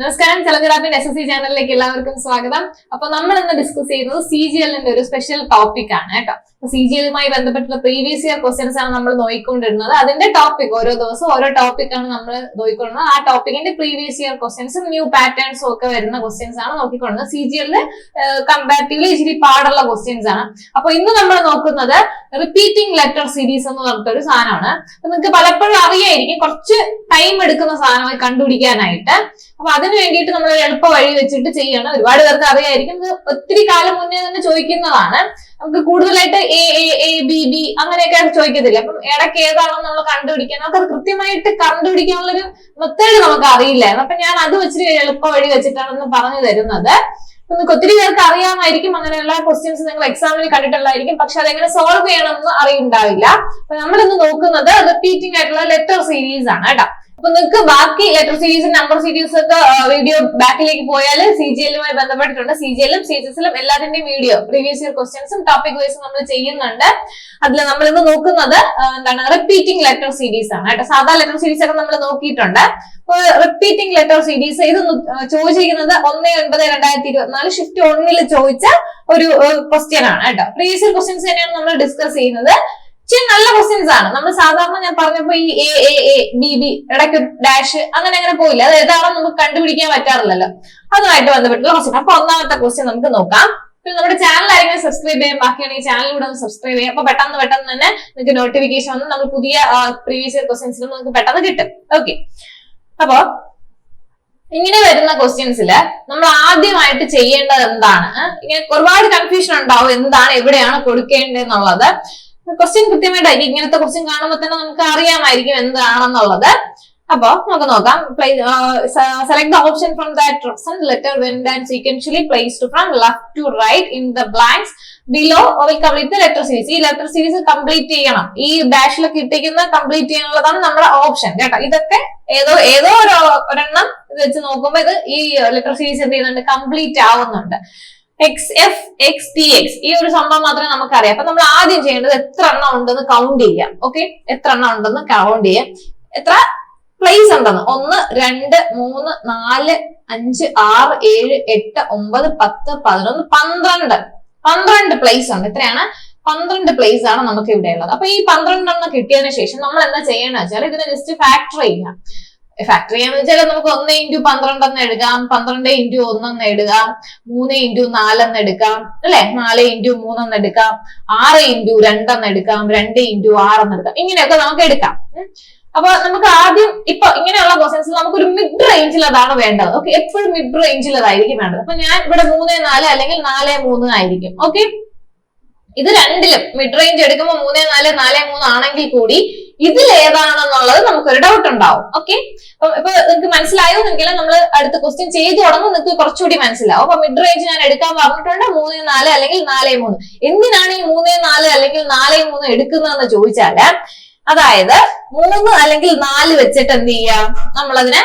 നമസ്കാരം. ചലഞ്ചറാപ്പിന്റെ S S C ചാനലിലേക്ക് എല്ലാവർക്കും സ്വാഗതം. അപ്പൊ നമ്മൾ ഇന്ന് ഡിസ്കസ് ചെയ്യുന്നത് സി ജി എല്ലിന്റെ ഒരു സ്പെഷ്യൽ ടോപ്പിക് ആണ് കേട്ടോ. സി ജി എല്ലുമായി ബന്ധപ്പെട്ടുള്ള പ്രീവിയസ് ഇയർ ക്വസ്റ്റ്യൻസ് ആണ് നമ്മൾ നോയിക്കൊണ്ടിരുന്നത്. അതിന്റെ ടോപ്പിക് ഓരോ ദിവസവും ഓരോ ടോപ്പിക് ആണ് നമ്മൾ നോക്കിക്കൊള്ളുന്നത് ആ ടോപ്പിക്കിന്റെ പ്രീവിയസ് ഇയർ ക്വസ്റ്റ്യൻസും ന്യൂ പാറ്റേൺസും ഒക്കെ വരുന്ന ക്വസ്റ്റ്യൻസ് ആണ് നോക്കിക്കൊള്ളുന്നത് സി ജി എല്ലിൽ കമ്പാരിറ്റീവ്ലി ഇച്ചിരി പാടുള്ള ക്വസ്റ്റ്യൻസ് ആണ്. അപ്പൊ ഇന്ന് നമ്മൾ നോക്കുന്നത് റിപ്പീറ്റിംഗ് ലെറ്റർ സീരീസ് എന്ന് പറഞ്ഞിട്ടൊരു സാധനമാണ്. നിങ്ങൾക്ക് പലപ്പോഴും അറിയായിരിക്കും കുറച്ച് ടൈം എടുക്കുന്ന സാധനമായി കണ്ടുപിടിക്കാനായിട്ട്. അപ്പൊ അതിന് വേണ്ടിയിട്ട് നമ്മൾ എളുപ്പ വഴി വെച്ചിട്ട് ചെയ്യണം. ഒരുപാട് പേർക്ക് അറിയായിരിക്കും. ഒത്തിരി കാലം മുന്നേ തന്നെ ചോദിക്കുന്നതാണ്. നമുക്ക് കൂടുതലായിട്ട് A A A B B അങ്ങനെയൊക്കെ ചോദിക്കത്തില്ല? അപ്പം ഇടയ്ക്ക് ഏതാണെന്ന് നമ്മൾ കണ്ടുപിടിക്കാൻ. നമുക്ക് അത് കൃത്യമായിട്ട് കണ്ടുപിടിക്കാനുള്ളൊരു മെത്തേഡ് നമുക്ക് അറിയില്ലായിരുന്നു. അപ്പൊ ഞാൻ അത് വെച്ചിട്ട് എളുപ്പ വഴി വെച്ചിട്ടാണെന്ന് പറഞ്ഞു തരുന്നത്. നിങ്ങൾക്ക് ഒത്തിരി പേർക്ക് അറിയാമായിരിക്കും അങ്ങനെയുള്ള ക്വസ്റ്റ്യൻസ് നിങ്ങൾ എക്സാമിന് കണ്ടിട്ടുള്ളതായിരിക്കും. പക്ഷെ അതെങ്ങനെ സോൾവ് ചെയ്യണം ചെയ്യണമെന്ന് അറിയുണ്ടാവില്ല. അപ്പൊ നമ്മളിന്ന് നോക്കുന്നത് റിപ്പീറ്റിംഗ് ആയിട്ടുള്ള ലെറ്റർ സീരീസ് ആണ് കേട്ടോ. അപ്പൊ നിങ്ങൾക്ക് ബാക്കി ലെറ്റർ സീരീസ് നമ്പർ സീരീസ് ഒക്കെ വീഡിയോ ബാക്കിലേക്ക് പോയാൽ സി ജി എല്ലുമായി ബന്ധപ്പെട്ടിട്ടുണ്ട്. സി ജി എല്ലും സി ജി എസിലും എല്ലാത്തിന്റെയും വീഡിയോ പ്രീവിയസ് ഇയർ ക്വസ്റ്റ്യൻസും ടോപ്പിക് വൈസും നമ്മൾ ചെയ്യുന്നുണ്ട്. അതിൽ നമ്മൾ ഇന്ന് നോക്കുന്നത് എന്താണ് റിപ്പീറ്റിംഗ് ലെറ്റർ സീരീസ് ആണ്. കേട്ടോ സാധാ ലെറ്റർ സീരീസ് ഒക്കെ നമ്മൾ നോക്കിയിട്ടുണ്ട്. റിപ്പീറ്റിംഗ് ലെറ്റർ സീരീസ് ഇത് ചോദിച്ചിരിക്കുന്നത് ഒന്ന് ഒൻപത് രണ്ടായിരത്തി ഇരുപത്തിനാല് ഷിഫ്റ്റ് ഒന്നിൽ ചോദിച്ച ഒരു ക്വസ്റ്റ്യൻ ആണ്. കേട്ടോ പ്രീവിയസ് ഇയർ ക്വസ്റ്റ്യൻസ് തന്നെയാണ് നമ്മൾ ഡിസ്കസ് ചെയ്യുന്നത്. ഇച്ചിരി നല്ല ക്വസ്റ്റ്യൻസ് ആണ്. നമ്മൾ സാധാരണ ഞാൻ പറഞ്ഞപ്പോ ഈ A A A B B ഇടയ്ക്ക് ഡാഷ് അങ്ങനെ അങ്ങനെ പോയില്ല? അത് ഏതാണെന്ന് നമുക്ക് കണ്ടുപിടിക്കാൻ പറ്റാറില്ലല്ലോ. അതുമായിട്ട് ബന്ധപ്പെട്ടുള്ള ക്വസ്റ്റ്യൻ അപ്പൊ ഒന്നാമത്തെ ക്വസ്റ്റ്യൻ നമുക്ക് നോക്കാം. പിന്നെ നമ്മുടെ ചാനൽ ആരെങ്കിലും സബ്സ്ക്രൈബ് ചെയ്യാൻ ബാക്കിയാണെങ്കിൽ ചാനലിലൂടെ ഒന്ന് സബ്സ്ക്രൈബ് ചെയ്യാം. അപ്പൊ പെട്ടെന്ന് പെട്ടെന്ന് തന്നെ നിങ്ങൾക്ക് നോട്ടിഫിക്കേഷൻ വന്ന് നമ്മൾ പുതിയ പ്രീവിയസ് ഇയർ ക്വസ്റ്റ്യൻസിലും നമുക്ക് പെട്ടെന്ന് കിട്ടും. ഓക്കെ അപ്പോ ഇങ്ങനെ വരുന്ന ക്വസ്റ്റ്യൻസിൽ നമ്മൾ ആദ്യമായിട്ട് ചെയ്യേണ്ടത് എന്താണ്? ഇങ്ങനെ ഒരുപാട് കൺഫ്യൂഷൻ ഉണ്ടാവും. എന്താണ് എവിടെയാണ് കൊടുക്കേണ്ടതെന്നുള്ളത് ക്വസ്റ്റ്യൻ കൃത്യമായിട്ടായിരിക്കും ഇങ്ങനത്തെ ക്വസ്റ്റ്യൻ കാണുമ്പോൾ തന്നെ നമുക്ക് അറിയാമായിരിക്കും എന്താണെന്നുള്ളത്. അപ്പോ നമുക്ക് നോക്കാം. Select the option from that letter when and sequentially placed from left to right in the blanks below will complete the letter series ഈ ലെറ്റർ സീരീസ് കംപ്ലീറ്റ് ചെയ്യണം. ഈ ഡാഷിലൊക്കെ ഇട്ടിരിക്കുന്ന കംപ്ലീറ്റ് ചെയ്യാനുള്ളതാണ് നമ്മുടെ ഓപ്ഷൻ കേട്ടോ? ഇതൊക്കെ ഏതോ ഏതോ ഒരു ഒരെണ്ണം വെച്ച് നോക്കുമ്പോൾ ഇത് ഈ ലെറ്റർ സീരീസ് എന്ത് ചെയ്യുന്നുണ്ട്? കംപ്ലീറ്റ് ആവുന്നുണ്ട്. X F X T X ഈ ഒരു സംഭവം മാത്രമേ നമുക്കറിയാം. അപ്പൊ നമ്മൾ ആദ്യം ചെയ്യേണ്ടത് എത്ര എണ്ണം ഉണ്ടെന്ന് കൗണ്ട് ചെയ്യാം. ഓക്കെ എത്ര എണ്ണം ഉണ്ടെന്ന് കൗണ്ട് ചെയ്യാം. എത്ര പ്ലേസ് ഉണ്ടെന്ന്? ഒന്ന് രണ്ട് മൂന്ന് നാല് അഞ്ച് ആറ് ഏഴ് എട്ട് ഒമ്പത് പത്ത് പതിനൊന്ന് പന്ത്രണ്ട്. പന്ത്രണ്ട് പ്ലേസ് ഉണ്ട് എത്രയാണ് പന്ത്രണ്ട് പ്ലേസ് ആണ് നമുക്ക് ഇവിടെ ഉള്ളത്. അപ്പൊ ഈ പന്ത്രണ്ടെണ്ണം കിട്ടിയതിനു ശേഷം നമ്മൾ എന്താ ചെയ്യണമെന്ന് വെച്ചാൽ ഇതിനെ ജസ്റ്റ് ഫാക്ടർ ചെയ്യാം ഫാക്ടർ ചെയ്യാന്ന് വെച്ചാൽ നമുക്ക് ഒന്ന് ഇന്റു പന്ത്രണ്ട് എന്ന് എടുക്കാം. പന്ത്രണ്ട് ഇന്റു ഒന്നെന്ന് എടുക്കാം. മൂന്ന് ഇന്റു നാലെന്ന് എടുക്കാം. അല്ലെ? നാല് ഇന്റു മൂന്നെന്ന് എടുക്കാം. ആറ് ഇന്റു രണ്ടെന്ന് എടുക്കാം. രണ്ട് ഇന്റു എന്ന് എടുക്കാം. ഇങ്ങനെയൊക്കെ നമുക്ക് എടുക്കാം. അപ്പൊ നമുക്ക് ആദ്യം ഇപ്പൊ ഇങ്ങനെയുള്ള ക്വസ്റ്റൻസ് നമുക്ക് ഒരു മിഡ് റേഞ്ചിൽ അതാണ് വേണ്ടത്. ഓക്കെ എപ്പോഴും മിഡ് റേഞ്ചിൽ അതായിരിക്കും വേണ്ടത്. അപ്പൊ ഞാൻ ഇവിടെ മൂന്ന് നാല് അല്ലെങ്കിൽ നാല് മൂന്ന് ആയിരിക്കും. ഓക്കെ ഇത് രണ്ടിലും മിഡ് റേഞ്ച് എടുക്കുമ്പോൾ മൂന്ന് നാല് നാല് മൂന്ന് ആണെങ്കിൽ കൂടി ഇതിൽ ഏതാണെന്നുള്ളത് നമുക്കൊരു ഡൗട്ട് ഉണ്ടാവും. ഓക്കെ ഇപ്പൊ നിങ്ങൾക്ക് മനസ്സിലായോ എങ്കിൽ നമ്മൾ അടുത്ത ക്വസ്റ്റ്യൻ ചെയ്തു തുടങ്ങും നിങ്ങൾക്ക് കുറച്ചുകൂടി മനസ്സിലാവും. അപ്പൊ മിഡ് റേഞ്ച് ഞാൻ എടുക്കാൻ പറഞ്ഞിട്ടുണ്ട്. മൂന്ന് നാല് അല്ലെങ്കിൽ നാല് മൂന്ന്. എന്തിനാണ് ഈ മൂന്ന് നാല് അല്ലെങ്കിൽ നാല് മൂന്ന് എടുക്കുന്നതെന്ന് ചോദിച്ചാൽ അതായത് മൂന്ന് അല്ലെങ്കിൽ നാല് വെച്ചിട്ട് എന്ത് ചെയ്യാം? നമ്മളതിനെ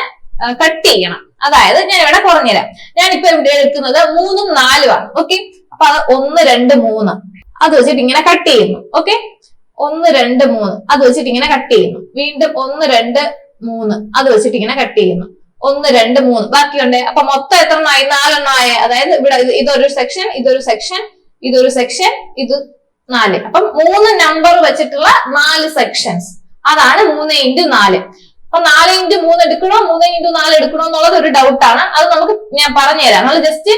കട്ട് ചെയ്യണം. അതായത് ഞാൻ ഇവിടെ കുറഞ്ഞുതരാം. ഞാനിപ്പോ ഇവിടെ എടുക്കുന്നത് മൂന്നും നാലും ആണ് ഓക്കെ അപ്പൊ അത് ഒന്ന് രണ്ട് മൂന്ന്. അത് വെച്ചിട്ട് ഇങ്ങനെ കട്ട് ചെയ്യുന്നു. ഓക്കെ ഒന്ന് രണ്ട് മൂന്ന്. അത് വെച്ചിട്ട് ഇങ്ങനെ കട്ട് ചെയ്യുന്നു. വീണ്ടും ഒന്ന് രണ്ട് മൂന്ന്. അത് വെച്ചിട്ട് ഇങ്ങനെ കട്ട് ചെയ്യുന്നു. ഒന്ന് രണ്ട് മൂന്ന്. ബാക്കിയുണ്ട്. അപ്പൊ മൊത്തം എത്ര എണ്ണമായി നാലെണ്ണമായ അതായത് ഇവിടെ ഇതൊരു സെക്ഷൻ ഇതൊരു സെക്ഷൻ ഇതൊരു സെക്ഷൻ ഇത് നാല്. അപ്പം മൂന്ന് നമ്പർ വെച്ചിട്ടുള്ള നാല് സെക്ഷൻസ് അതാണ് മൂന്ന് ഇന്റു നാല്. അപ്പൊ നാല് ഇന്റു മൂന്ന് എടുക്കണോ? മൂന്ന് ഇന്റു നാല് എടുക്കണോ എന്നുള്ളത് ഒരു ഡൗട്ടാണ് അത് നമുക്ക് ഞാൻ പറഞ്ഞു തരാം നമ്മൾ ജസ്റ്റ്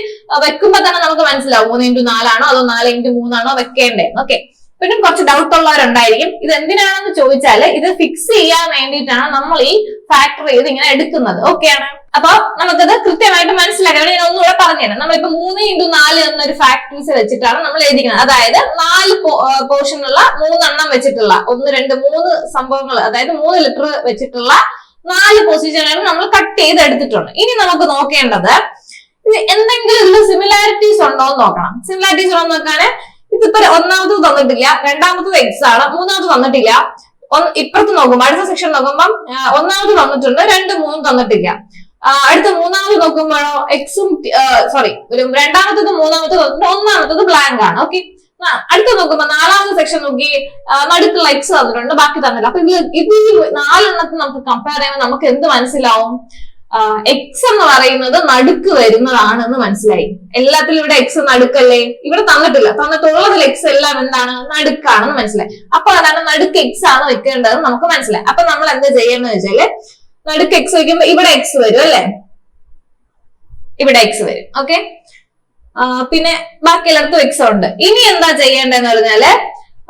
വെക്കുമ്പോ തന്നെ നമുക്ക് മനസ്സിലാവും. മൂന്ന് ഇന്റു നാലാണോ? അതോ നാല് ഇന്റു മൂന്നാണോ? വെക്കേണ്ടത് ഓക്കെ പിന്നെ കുറച്ച് ഡൗട്ട് ഉള്ളവരുണ്ടായിരിക്കും. ഇത് എന്തിനാണെന്ന് ചോദിച്ചാൽ ഇത് ഫിക്സ് ചെയ്യാൻ വേണ്ടിയിട്ടാണ് നമ്മൾ ഈ ഫാക്ടർ ചെയ്ത് ഇങ്ങനെ എടുക്കുന്നത്. ഓക്കെയാണ് അപ്പൊ നമുക്കത് കൃത്യമായിട്ട് മനസ്സിലാക്കാൻ ഞാൻ ഒന്നുകൂടെ പറഞ്ഞുതരാം. നമ്മളിപ്പോ മൂന്ന് ഇന്റു നാല് എന്നൊരു ഫാക്ടറീസ് വെച്ചിട്ടാണ് നമ്മൾ എഴുതിക്കുന്നത്. അതായത് നാല് പോർഷനുള്ള മൂന്നെണ്ണം വെച്ചിട്ടുള്ള ഒന്ന് രണ്ട് മൂന്ന് സംഭവങ്ങൾ അതായത് മൂന്ന് ലിറ്റർ വെച്ചിട്ടുള്ള നാല് പൊസിഷനാണ് നമ്മൾ കട്ട് ചെയ്ത് എടുത്തിട്ടുണ്ട്. ഇനി നമുക്ക് നോക്കേണ്ടത് എന്തെങ്കിലും ഇതിൽ സിമിലാരിറ്റീസ് ഉണ്ടോ എന്ന് നോക്കണം. സിമിലാരിറ്റീസ് ഉണ്ടോ എന്ന് നോക്കാന് ഇതിപ്പോ ഒന്നാമത് തന്നിട്ടില്ല രണ്ടാമത്തത് എക്സ് ആണ്. മൂന്നാമത് തന്നിട്ടില്ല ഇപ്പുറത്ത് നോക്കുമ്പോ അടുത്ത സെക്ഷൻ നോക്കുമ്പോ ഒന്നാമത് തന്നിട്ടുണ്ട് രണ്ട് മൂന്നും തന്നിട്ടില്ല. അടുത്ത മൂന്നാമത് നോക്കുമ്പോഴോ എക്സും സോറി രണ്ടാമത്തത് മൂന്നാമത്തത് ഒന്നാമത്തത് ബ്ലാങ്ക് ആണ്. ഓക്കെ അടുത്ത നോക്കുമ്പോ നാലാമത്തെ സെക്ഷൻ നോക്കി നടുക്കുള്ള എക്സ് തന്നിട്ടുണ്ട് ബാക്കി തന്നില്ല അപ്പൊ ഇത് ഇത് നാലെണ്ണത്തിന് നമുക്ക് കമ്പയർ ചെയ്യുമ്പോൾ നമുക്ക് എന്ത് മനസ്സിലാവും? എക്സ് എന്ന് പറയുന്നത് നടുക്ക് വരുന്നതാണെന്ന് മനസ്സിലായി. എല്ലാത്തിലും ഇവിടെ എക്സ് നടുക്കല്ലേ? ഇവിടെ തന്നിട്ടില്ല. തന്നിട്ടുള്ളതിൽ എക്സ് എല്ലാം എന്താണ്? നടുക്കാണെന്ന് മനസ്സിലായി. അപ്പൊ അതാണ് നടുക്ക് എക്സ് ആണ് വെക്കേണ്ടതെന്ന് നമുക്ക് മനസ്സിലായി. അപ്പൊ നമ്മൾ എന്താ ചെയ്യണമെന്ന് വെച്ചാൽ നടുക്ക് എക്സ് വെക്കുമ്പോ ഇവിടെ എക്സ് വരും അല്ലെ? ഇവിടെ എക്സ് വരും. ഓക്കെ പിന്നെ ബാക്കി എല്ലായിടത്തും എക്സ് ഉണ്ട്. ഇനി എന്താ ചെയ്യേണ്ടതെന്ന് പറഞ്ഞാൽ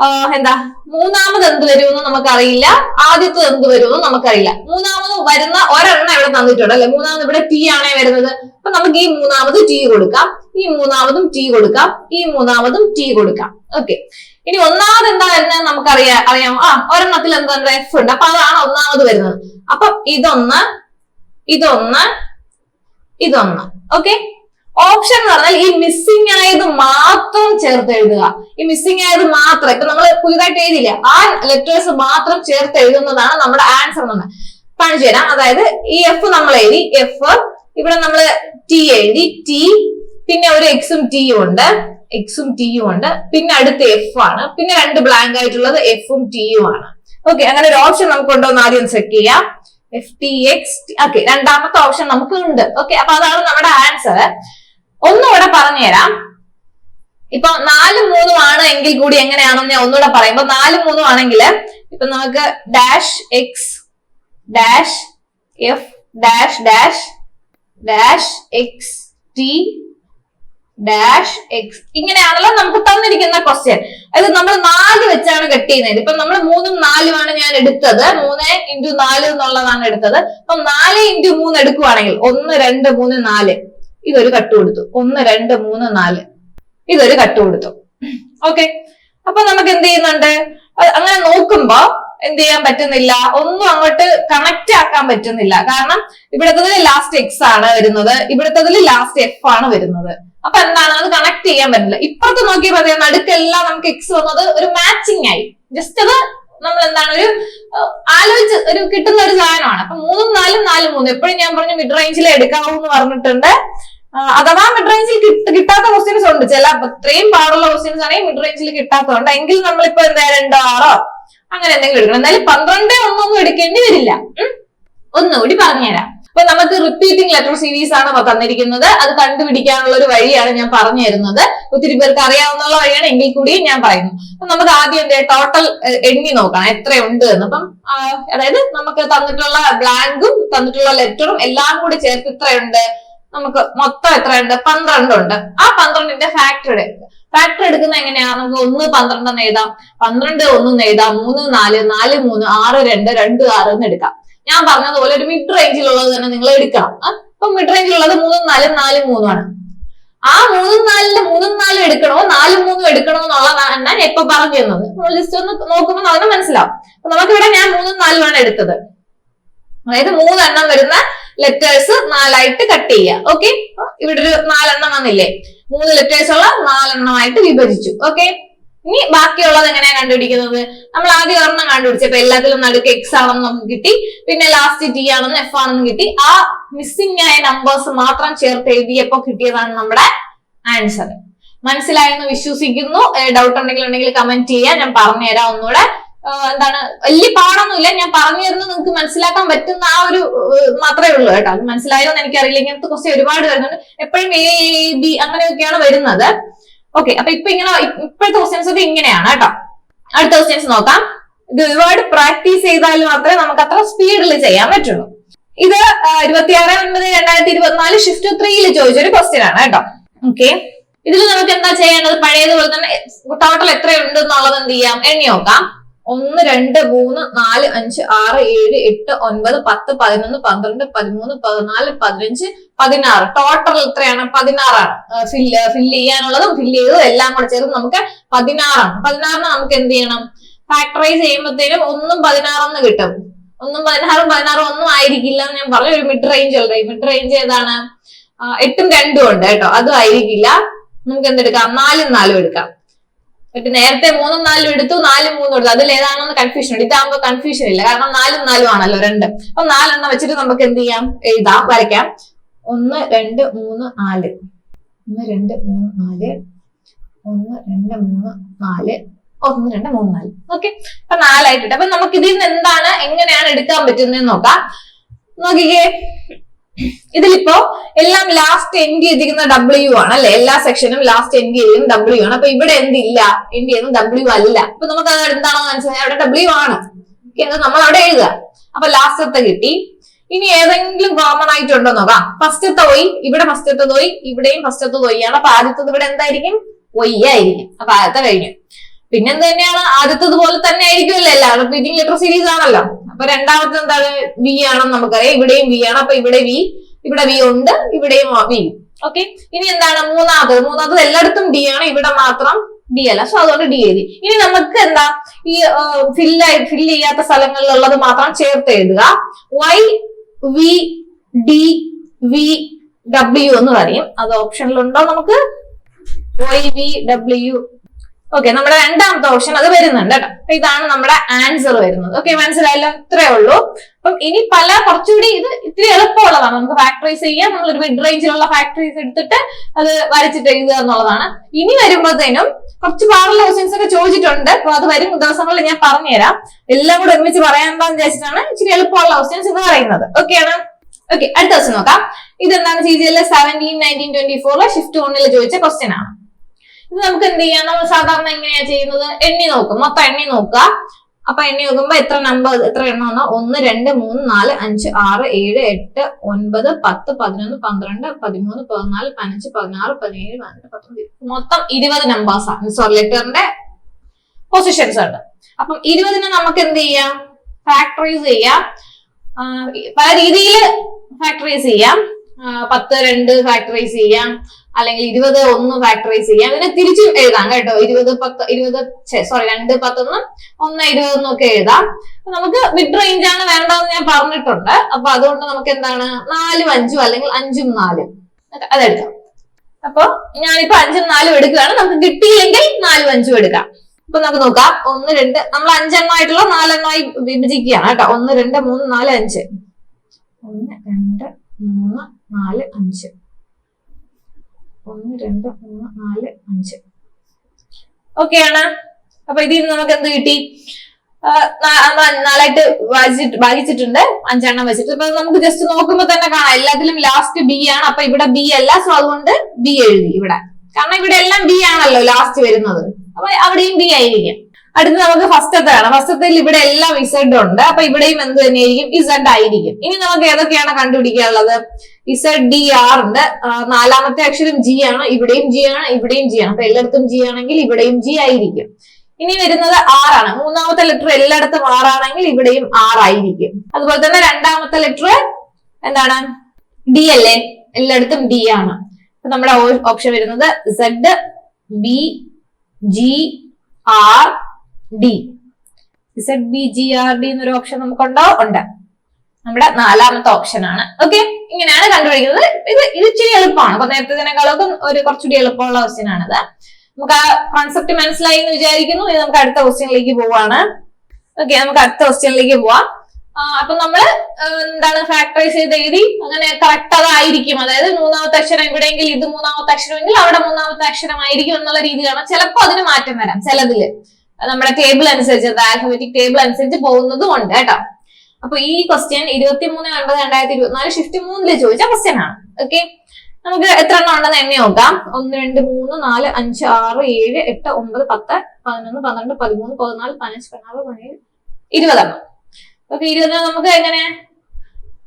എന്താ? മൂന്നാമത് എന്ത് വരുമെന്ന് നമുക്കറിയില്ല. ആദ്യത്തെ എന്ത് വരുമെന്ന് നമുക്കറിയില്ല. മൂന്നാമത് വരുന്ന ഒരെണ്ണം ഇവിടെ തന്നിട്ടുണ്ട് അല്ലെ? മൂന്നാമത് ഇവിടെ ടി ആണേ വരുന്നത്. അപ്പൊ നമുക്ക് ഈ മൂന്നാമത് ടി കൊടുക്കാം. ഈ മൂന്നാമതും ടി കൊടുക്കാം. ഈ മൂന്നാമതും ടി കൊടുക്കാം. ഓക്കെ ഇനി ഒന്നാമത് എന്താ വരുന്നത് നമുക്കറിയാം അറിയാമോ? ആ ഒരെണ്ണത്തിൽ എന്താ എഫ് ഉണ്ട്. അപ്പൊ അതാണ് ഒന്നാമത് വരുന്നത്. അപ്പൊ ഇതൊന്ന് ഇതൊന്ന് ഇതൊന്ന്. ഓക്കെ ഓപ്ഷൻ എന്ന് പറഞ്ഞാൽ ഈ മിസ്സിംഗ് ആയത് മാത്രം ചേർത്ത് എഴുതുക. ഈ മിസ്സിംഗ് ആയത് മാത്രം ഇപ്പൊ നമ്മൾ പുതിയതായിട്ട് എഴുതിയില്ല? ആ ലെറ്റേഴ്സ് മാത്രം ചേർത്ത് എഴുതുന്നതാണ് നമ്മുടെ ആൻസർ എന്ന് കാണിച്ചു തരാം. അതായത് ഈ എഫ് നമ്മൾ എഴുതി എഫ് ഇവിടെ നമ്മൾ ടി എഴുതി ടി പിന്നെ ഒരു എക്സും ടിയും ഉണ്ട്. എക്സും ടിയും ഉണ്ട്. പിന്നെ അടുത്ത് എഫ് ആണ്. പിന്നെ രണ്ട് ബ്ലാങ്ക് ആയിട്ടുള്ളത് എഫും ടിയും ആണ്. ഓക്കെ അങ്ങനെ ഒരു ഓപ്ഷൻ നമുക്ക് ഉണ്ടോന്ന് ആദ്യം ചെക്ക് ചെയ്യാം. എഫ് ടി എക്സ് ഓക്കെ രണ്ടാമത്തെ ഓപ്ഷൻ നമുക്ക് ഉണ്ട്. ഓക്കെ അപ്പൊ അതാണ് നമ്മുടെ ആൻസർ ഒന്നുകൂടെ പറഞ്ഞുതരാം. ഇപ്പൊ നാലും മൂന്നും ആണ് എങ്കിൽ കൂടി എങ്ങനെയാണെന്ന് ഞാൻ ഒന്നുകൂടെ പറയുമ്പോ നാലും മൂന്നും ആണെങ്കിൽ ഇപ്പൊ നമുക്ക് dash X dash F dash dash dash X T dash X ഇങ്ങനെയാണല്ലോ നമുക്ക് തന്നിരിക്കുന്ന ക്വസ്റ്റ്യൻ അത് നമ്മൾ നാല് വെച്ചാണ് കട്ട് ചെയ്യുന്നത്. ഇപ്പൊ നമ്മൾ മൂന്നും നാലുമാണ് ഞാൻ എടുത്തത്. മൂന്ന് ഇന്റു നാല് എന്നുള്ളതാണ് എടുത്തത്. അപ്പൊ നാല് ഇന്റു മൂന്ന് എടുക്കുവാണെങ്കിൽ ഒന്ന് രണ്ട് മൂന്ന് നാല്. ഇതൊരു കട്ട് കൊടുത്തു. ഒന്ന് രണ്ട് മൂന്ന് നാല്. ഇതൊരു കട്ട് കൊടുത്തു. ഓക്കെ അപ്പൊ നമുക്ക് എന്ത് ചെയ്യുന്നുണ്ട്? അങ്ങനെ നോക്കുമ്പോ എന്ത് ചെയ്യാൻ പറ്റുന്നില്ല? ഒന്നും അങ്ങോട്ട് കണക്ട് ആക്കാൻ പറ്റുന്നില്ല. കാരണം ഇവിടത്തതിൽ ലാസ്റ്റ് എക്സ് ആണ് വരുന്നത്. ഇവിടത്തതിൽ ലാസ്റ്റ് എഫ് ആണ് വരുന്നത്. അപ്പൊ എന്താണ്? അത് കണക്ട് ചെയ്യാൻ പറ്റില്ല. ഇപ്പുറത്ത് നോക്കിയപ്പോ അതെ നടുക്കെല്ലാം നമുക്ക് എക്സ് വന്നത് ഒരു മാച്ചിങ് ആയി. ജസ്റ്റ് അത് നമ്മൾ എന്താണ്? ഒരു ആലോചിച്ച് ഒരു കിട്ടുന്ന ഒരു സാധനമാണ്. അപ്പൊ മൂന്നും നാലും നാലും മൂന്നും. എപ്പോഴും ഞാൻ പറഞ്ഞു മിഡ് റേഞ്ചിൽ എടുക്കാവൂ എന്ന് പറഞ്ഞിട്ടുണ്ട്. അഥവാ മിഡ് റേഞ്ചിൽ കിട്ടാത്ത ക്വസ്റ്റ്യൻസ് ഉണ്ട്. ചില ഇത്രയും പാടുള്ള ക്വസ്റ്റ്യൻസ് ആണെങ്കിൽ മിഡ് റേഞ്ചിൽ കിട്ടാത്തതുണ്ട്. എങ്കിൽ നമ്മളിപ്പോ എന്താ രണ്ടോ ആറോ അങ്ങനെ എന്തെങ്കിലും എടുക്കണം. എന്നാലും പന്ത്രണ്ട് ഒന്നൊന്നും എടുക്കേണ്ടി വരില്ല. ഒന്നുകൂടി പറഞ്ഞുതരാം. അപ്പൊ നമുക്ക് റിപ്പീറ്റിംഗ് ലെറ്റർ സീരീസ് ആണ് തന്നിരിക്കുന്നത്. അത് കണ്ടുപിടിക്കാനുള്ള ഒരു വഴിയാണ് ഞാൻ പറഞ്ഞു തരുന്നത്. ഒത്തിരി പേർക്ക് അറിയാവുന്ന വഴിയാണ്. എങ്കിൽ കൂടി ഞാൻ പറയുന്നു. അപ്പൊ നമുക്ക് ആദ്യം എന്താ ടോട്ടൽ എണ്ണി നോക്കണം. എത്രയുണ്ട് എന്ന്. അപ്പം അതായത് നമുക്ക് തന്നിട്ടുള്ള ബ്ലാങ്കും തന്നിട്ടുള്ള ലെറ്ററും എല്ലാം കൂടി ചേർത്ത് ഇത്രയുണ്ട്. നമുക്ക് മൊത്തം എത്രയുണ്ട്? പന്ത്രണ്ട് ഉണ്ട് ആ പന്ത്രണ്ടിന്റെ ഫാക്ടർ എടുക്കുക ഫാക്ടർ എടുക്കുന്ന എങ്ങനെയാ? നമുക്ക് ഒന്ന് പന്ത്രണ്ട് എന്ന് എഴുതാം. പന്ത്രണ്ട് ഒന്ന് എഴുതാം. മൂന്ന് നാല് നാല് മൂന്ന് ആറ് രണ്ട് രണ്ട് ആറ് എന്ന് എടുക്കാം. ഞാൻ പറഞ്ഞതുപോലെ ഒരു മിഡ് റേഞ്ചിലുള്ളത് തന്നെ നിങ്ങൾ എടുക്കണം. ആ, അപ്പൊ മിഡ് റേഞ്ചിലുള്ളത് മൂന്നും നാലും നാലും മൂന്നുമാണ് ആ മൂന്നും നാലിന്റെ മൂന്നും നാലും എടുക്കണോ? നാലും മൂന്നും എടുക്കണോ എന്നുള്ളതാണ് ഞാൻ എപ്പൊ പറഞ്ഞു തന്നത് നമ്മൾ ജസ്റ്റ് ഒന്ന് നോക്കുമ്പോൾ നമുക്ക് മനസ്സിലാവും. അപ്പൊ നമുക്കിവിടെ ഞാൻ മൂന്നും നാലുമാണ് എടുത്തത്. അതായത് മൂന്നെണ്ണം വരുന്ന ലെറ്റേഴ്സ് നാലായിട്ട് കട്ട് ചെയ്യുക ഓക്കെ ഇവിടെ ഒരു നാലെണ്ണം വന്നില്ലേ? മൂന്ന് ലെറ്റേഴ്സ് ഉള്ള നാലെണ്ണമായിട്ട് വിഭജിച്ചു. ഓക്കെ ഇനി ബാക്കിയുള്ളത് എങ്ങനെയാ കണ്ടുപിടിക്കുന്നത്? നമ്മൾ ആദ്യം ഒരെണ്ണം കണ്ടുപിടിച്ചപ്പോ എല്ലാത്തിലും നടുക്ക് എക്സ് ആണെന്ന് നമുക്ക് കിട്ടി. പിന്നെ ലാസ്റ്റ് ടി ആണെന്ന് എഫ് ആണെന്ന് കിട്ടി. ആ മിസ്സിംഗ് ആയ നമ്പേഴ്സ് മാത്രം ചേർത്ത് എഴുതിയപ്പോ കിട്ടിയതാണ് നമ്മുടെ ആൻസർ മനസ്സിലായെന്ന് വിശ്വസിക്കുന്നു. ഡൗട്ട് ഉണ്ടെങ്കിൽ ഉണ്ടെങ്കിൽ കമന്റ് ചെയ്യാം. ഞാൻ പറഞ്ഞുതരാം ഒന്നുകൂടെ. എന്താണ് വലിയ പാടൊന്നുമില്ല. ഞാൻ പറഞ്ഞു തരുന്നത് നിങ്ങൾക്ക് മനസ്സിലാക്കാൻ പറ്റുന്ന ആ ഒരു മാത്രമേ ഉള്ളൂ കേട്ടോ. അത് മനസ്സിലായോ എന്ന് എനിക്കറിയില്ല. ഇങ്ങനത്തെ കുറച്ച് ഒരുപാട് വരുന്നുണ്ട്. എപ്പോഴും എ ബി അങ്ങനെയൊക്കെയാണ് വരുന്നത്. ഓക്കെ അപ്പൊ ഇപ്പൊ ഇങ്ങനെ ഇപ്പോഴത്തെ ക്വസ്റ്റ്യൻസ് ഒക്കെ ഇങ്ങനെയാണ് കേട്ടോ. അടുത്ത ക്വസ്റ്റ്യൻസ് നോക്കാം. ഇത് ഒരുപാട് പ്രാക്ടീസ് ചെയ്താൽ മാത്രമേ നമുക്ക് അത്ര സ്പീഡിൽ ചെയ്യാൻ പറ്റുള്ളൂ. ഇത് ഇരുപത്തിയാറ് ഒൻപത് രണ്ടായിരത്തി ഇരുപത്തിനാല് ഷിഫ്റ്റ് ത്രീയിൽ ചോദിച്ചൊരു ക്വസ്റ്റ്യൻ ആണ് കേട്ടോ. ഓക്കെ ഇതിൽ നമുക്ക് എന്താ ചെയ്യേണ്ടത്? പഴയതുപോലെ തന്നെ ടോട്ടൽ എത്രയുണ്ട് എന്നുള്ളത് എന്ത് ചെയ്യാം? എണ്ണി നോക്കാം. ഒന്ന് രണ്ട് മൂന്ന് നാല് അഞ്ച് ആറ് ഏഴ് എട്ട് ഒൻപത് പത്ത് പതിനൊന്ന് പന്ത്രണ്ട് പതിമൂന്ന് പതിനാല് പതിനഞ്ച് പതിനാറ്. ടോട്ടൽ എത്രയാണ്? പതിനാറാണ്. ഫില്ല് ഫില്ല് ചെയ്യാനുള്ളതും ഫില്ല് ചെയ്തതും എല്ലാം കൂടെ ചേർന്ന് നമുക്ക് പതിനാറാണ്. പതിനാറിന് നമുക്ക് എന്ത് ചെയ്യണം? ഫാക്ടറൈസ് ചെയ്യുമ്പോഴത്തേനും ഒന്നും പതിനാറെന്ന് കിട്ടും. ഒന്നും പതിനാറും പതിനാറും ഒന്നും ആയിരിക്കില്ല എന്ന് ഞാൻ പറഞ്ഞു. ഒരു മിഡ് റേഞ്ച് അല്ലേ? മിഡ് റേഞ്ച് ഏതാണ്? എട്ടും രണ്ടും ഉണ്ട് കേട്ടോ. അതും ആയിരിക്കില്ല. നമുക്ക് എന്തെടുക്കാം? നാലും നാലും എടുക്കാം. നേരത്തെ മൂന്നും നാലും എടുത്തു നാലും മൂന്നും എടുത്തു. അതിൽ ഏതാണെന്ന് കൺഫ്യൂഷൻ ഉണ്ട്. ഇതാകുമ്പോൾ കൺഫ്യൂഷൻ ഇല്ല. കാരണം നാലും നാലും ആണല്ലോ രണ്ട്. അപ്പൊ നാലെണ്ണം വെച്ചിട്ട് നമുക്ക് എന്ത് ചെയ്യാം? എഴുതാം വരയ്ക്കാം. ഒന്ന് രണ്ട് മൂന്ന് നാല്. ഒന്ന് രണ്ട് മൂന്ന് നാല്. ഒന്ന് രണ്ട് മൂന്ന് നാല്. ഒന്ന് രണ്ട് മൂന്ന് നാല്. ഓക്കെ അപ്പൊ നാലായിട്ടുണ്ട്. അപ്പൊ നമുക്ക് ഇതിൽ നിന്ന് എന്താണ് എങ്ങനെയാണ് എടുക്കാൻ പറ്റുന്നത് നോക്കാം. നോക്കിക്കേ. ഇതിലിപ്പോ എല്ലാം ലാസ്റ്റ് എൻഡ് ചെയ്തിരിക്കുന്ന ഡബ്ല്യു ആണ് അല്ലെ? എല്ലാ സെക്ഷനും ലാസ്റ്റ് എൻഡ് ചെയ്തിരിക്കുന്ന ഡബ്ല്യു ആണ്. അപ്പൊ ഇവിടെ എന്തില്ല? എൻഡ് ചെയ്യുന്നത് ഡബ്ല്യു അല്ല. അപ്പൊ നമുക്ക് അത് എന്താണെന്ന് മനസ്സിലായി. അവിടെ ഡബ്ല്യു ആണ്. നമ്മൾ അവിടെ എഴുതുക. അപ്പൊ ലാസ്റ്റത്തെ കിട്ടി. ഇനി ഏതെങ്കിലും കോമൺ ആയിട്ടുണ്ടോ നോക്കാം. ഫസ്റ്റത്തെ ഒയ് ഇവിടെ ഫസ്റ്റത്തെ ഒയ് ഇവിടെയും ഫസ്റ്റത്തെ ഒയ് ആണ്. അപ്പൊ ആദ്യത്തത് ഇവിടെ എന്തായിരിക്കും? ഒയ് ആയിരിക്കും. അപ്പൊ ആദ്യത്തെ കഴിഞ്ഞു. പിന്നെന്ത് തന്നെയാണ്? ആദ്യത്തത് പോലെ തന്നെ ആയിരിക്കുമല്ലോ? റിപ്പീറ്റിംഗ് ലെറ്റർ സീരീസ് ആണല്ലോ. അപ്പൊ രണ്ടാമത്തെ എന്താണ്? വി ആണെന്ന് നമുക്കറിയാം. ഇവിടെയും വി ആണ്. അപ്പൊ ഇവിടെ വി ഇവിടെ വി ഉണ്ട്. ഇവിടെയും വി ഓക്കെ ഇനി എന്താണ്? മൂന്നാമത്തത്. മൂന്നാമത്തത് എല്ലായിടത്തും ഡി ആണ്. ഇവിടെ മാത്രം ഡി അല്ല. സോ അതുകൊണ്ട് ഡി എഴുതി. ഇനി നമുക്ക് എന്താ? ഈ ഫില്ലായി ഫില്ല് ചെയ്യാത്ത സ്ഥലങ്ങളിലുള്ളത് മാത്രം ചേർത്ത് എഴുതുക. Y V D V W എന്ന് പറയും. അത് ഓപ്ഷനിലുണ്ടോ നമുക്ക്? വൈ വി ഡബ്ല്യു ഓക്കെ നമ്മുടെ രണ്ടാമത്തെ ഓപ്ഷൻ അത് വരുന്നുണ്ട് കേട്ടോ. ഇതാണ് നമ്മുടെ ആൻസർ വരുന്നത്. ഓക്കെ മനസ്സിലായല്ലോ? ഇത്രേ ഉള്ളൂ. അപ്പം ഇനി പല കുറച്ചുകൂടി ഇത് ഇത്തിരി എളുപ്പമുള്ളതാണ്. നമുക്ക് ഫാക്ടറൈസ് ചെയ്യാം. നമ്മൾ ഒരു മിഡ് റേഞ്ചിലുള്ള ഫാക്ടറീസ് എടുത്തിട്ട് അത് വരച്ചിട്ട് എഴുതുക എന്നുള്ളതാണ്. ഇനി വരുമ്പോഴത്തേനും കുറച്ച് പാടുള്ള ക്വസ്റ്റ്യൻസ് ഒക്കെ ചോദിച്ചിട്ടുണ്ട്. അപ്പൊ അത് വരും ദിവസങ്ങളിൽ ഞാൻ പറഞ്ഞുതരാം. എല്ലാം കൂടെ ഒരുമിച്ച് പറയാമെന്ന് വിചാരിച്ചിട്ടാണ് ഇച്ചിരി എളുപ്പമുള്ള ക്വസ്റ്റ്യൻസ് എന്ന് പറയുന്നത്. ഓക്കെയാണ് ഓക്കെ അടുത്ത ദിവസം നോക്കാം. ഇതെന്താണ്? C G L seventeen nineteen twenty ഫോറിലെ shift ഒന്നിൽ ചോദിച്ച ക്വസ്റ്റ്യൻ ആണ്. നമുക്ക് എന്ത് ചെയ്യാം? നമ്മൾ സാധാരണ എങ്ങനെയാ ചെയ്യുന്നത്? എണ്ണി നോക്കും. മൊത്തം എണ്ണി നോക്കുക. അപ്പൊ എണ്ണി നോക്കുമ്പോ എത്ര നമ്പർ എത്ര എണ്ണം വന്നാൽ ഒന്ന് രണ്ട് മൂന്ന് നാല് അഞ്ച് ആറ് ഏഴ് എട്ട് ഒൻപത് പത്ത് പതിനൊന്ന് പന്ത്രണ്ട് പതിമൂന്ന് പതിനാല് പതിനഞ്ച് പതിനാറ് പതിനേഴ് പതിനെട്ട് പത്തൊമ്പത് മൊത്തം ഇരുപത് നമ്പേഴ്സ് ആണ് സോറി ലെറ്ററിന്റെ പൊസിഷൻസ് ഉണ്ട്. അപ്പം ഇരുപതിനെ നമുക്ക് എന്ത് ചെയ്യാം? ഫാക്ടറൈസ് ചെയ്യാം. പല രീതിയിൽ ഫാക്ടറൈസ് ചെയ്യാം. പത്ത് രണ്ട് ഫാക്ടറൈസ് ചെയ്യാം. അല്ലെങ്കിൽ ഇരുപത് ഒന്ന് ഫാക്ടറൈസ് ചെയ്യാം. അങ്ങനെ തിരിച്ചും എഴുതാം കേട്ടോ. ഇരുപത് പത്ത് ഇരുപത് സോറി രണ്ട് പത്തൊന്നും ഒന്ന് ഇരുപതെന്നും ഒക്കെ എഴുതാം. നമുക്ക് മിഡ് റേഞ്ച് ആണ് വേണ്ടതെന്ന് ഞാൻ പറഞ്ഞിട്ടുണ്ട്. അപ്പൊ അതുകൊണ്ട് നമുക്ക് എന്താണ്? നാലും അഞ്ചും അല്ലെങ്കിൽ അഞ്ചും നാലും. അതെടുക്കാം. അപ്പൊ ഞാനിപ്പോ അഞ്ചും നാലും എടുക്കുകയാണ്. നമുക്ക് കിട്ടിയില്ലെങ്കിൽ നാലും അഞ്ചും എടുക്കാം. അപ്പൊ നമുക്ക് നോക്കാം. ഒന്ന് രണ്ട് നമ്മൾ അഞ്ചെണ്ണമായിട്ടുള്ള നാലെണ്ണമായി വിഭജിക്കുകയാണ് കേട്ടോ. ഒന്ന് രണ്ട് മൂന്ന് നാല് അഞ്ച്. ഒന്ന് രണ്ട് മൂന്ന് നാല് അഞ്ച്. ഒന്ന് രണ്ട് മൂന്ന് നാല് അഞ്ച്. ഓക്കെ ആണ് അപ്പൊ ഇതിൽ നിന്ന് നമുക്ക് എന്ത് കിട്ടി? നാലായിട്ട് വായിച്ചിട്ട് ഭാഗിച്ചിട്ടുണ്ട് അഞ്ചെണ്ണം വെച്ചിട്ട്. അപ്പൊ നമുക്ക് ജസ്റ്റ് നോക്കുമ്പോ തന്നെ കാണാം. എല്ലാത്തിലും ലാസ്റ്റ് ബി ആണ്. അപ്പൊ ഇവിടെ ബി അല്ല. സോ അതുകൊണ്ട് ബി എഴുതി ഇവിടെ. കാരണം ഇവിടെ എല്ലാം ബി ആണല്ലോ ലാസ്റ്റ് വരുന്നത്. അപ്പൊ അവിടെയും ബി ആയിരിക്കും. അടുത്ത് നമുക്ക് ഫസ്റ്റത്തെയാണ് ഫസ്റ്റത്തിൽ ഇവിടെ എല്ലാം ഇസഡ് ഉണ്ട്. അപ്പൊ ഇവിടെയും എന്ത് തന്നെയായിരിക്കും? ഇസഡ് ആയിരിക്കും. ഇനി നമുക്ക് ഏതൊക്കെയാണ് കണ്ടുപിടിക്കാനുള്ളത്? ഇസഡ് ഡി ആർ ഉണ്ട്. നാലാമത്തെ അക്ഷരം ജി ആണ്. ഇവിടെയും ജി ആണ് ഇവിടെയും ജി ആണ്. അപ്പൊ എല്ലായിടത്തും ജി ആണെങ്കിൽ ഇവിടെയും ജി ആയിരിക്കും. ഇനി വരുന്നത് ആർ ആണ്. മൂന്നാമത്തെ ലെറ്റർ എല്ലായിടത്തും ആർ ആണെങ്കിൽ ഇവിടെയും ആർ ആയിരിക്കും. അതുപോലെ തന്നെ രണ്ടാമത്തെ ലെറ്റർ എന്താണ്? ഡി അല്ലേ? എല്ലായിടത്തും ഡി ആണ്. അപ്പൊ നമ്മുടെ ഓപ്ഷൻ വരുന്നത് Z B G R D Z B G R D എന്നൊരു ഓപ്ഷൻ നമുക്കുണ്ടോ? ഉണ്ട്. നമ്മുടെ നാലാമത്തെ ഓപ്ഷൻ ആണ്. ഓക്കെ ഇങ്ങനെയാണ് കണ്ടുപിടിക്കുന്നത്. ഇത് ഇത് ഇച്ചിരി എളുപ്പമാണ്. അപ്പൊ നേരത്തേതിനേക്കാളൊക്കെ ഒരു കുറച്ചുകൂടി എളുപ്പമുള്ള ക്വസ്റ്റ്യൻ ആണത്. നമുക്ക് ആ കോൺസെപ്റ്റ് മനസ്സിലായി എന്ന് വിചാരിക്കുന്നു. ഇനി നമുക്ക് അടുത്ത ക്വസ്റ്റ്യനിലേക്ക് പോവാണ്. ഓക്കെ നമുക്ക് അടുത്ത ക്വസ്റ്റ്യനിലേക്ക് പോവാം. അപ്പൊ നമ്മൾ എന്താണ് ഫാക്ടറൈസ് ചെയ്ത് എഴുതി അങ്ങനെ കറക്റ്റ് അതായിരിക്കും. അതായത് മൂന്നാമത്തെ അക്ഷരം എവിടെയെങ്കിൽ ഇത് മൂന്നാമത്തെ അക്ഷരമെങ്കിൽ അവിടെ മൂന്നാമത്തെ അക്ഷരമായിരിക്കും എന്നുള്ള രീതിയിലാണ്. ചിലപ്പോൾ അതിന് മാറ്റം വരാം. ചിലതിൽ. നമ്മുടെ ടേബിൾ അനുസരിച്ച് ആൽഫബറ്റിക് ടേബിൾ അനുസരിച്ച് പോകുന്നതും ഉണ്ട് കേട്ടോ. അപ്പൊ ഈ ക്വസ്റ്റ്യൻ ഇരുപത്തി മൂന്ന് ഒൻപത് രണ്ടായിരത്തി ഇരുപത്തിനാല് ഷിഫ്റ്റ് മൂന്നിൽ ചോദിച്ച ക്വസ്റ്റ്യൻ ആണ്. ഓക്കെ നമുക്ക് എത്ര എണ്ണം ഉണ്ടെന്ന് എണ്ണി നോക്കാം. ഒന്ന് രണ്ട് മൂന്ന് നാല് അഞ്ച് ആറ് ഏഴ് എട്ട് ഒമ്പത് പത്ത് പതിനൊന്ന് പന്ത്രണ്ട് പതിമൂന്ന് പതിനാല് പതിനഞ്ച് പതിനാറ് പതിനേഴ് ഇരുപതെണ്ണം. ഓക്കെ ഇരുപതെണ്ണം നമുക്ക് എങ്ങനെ?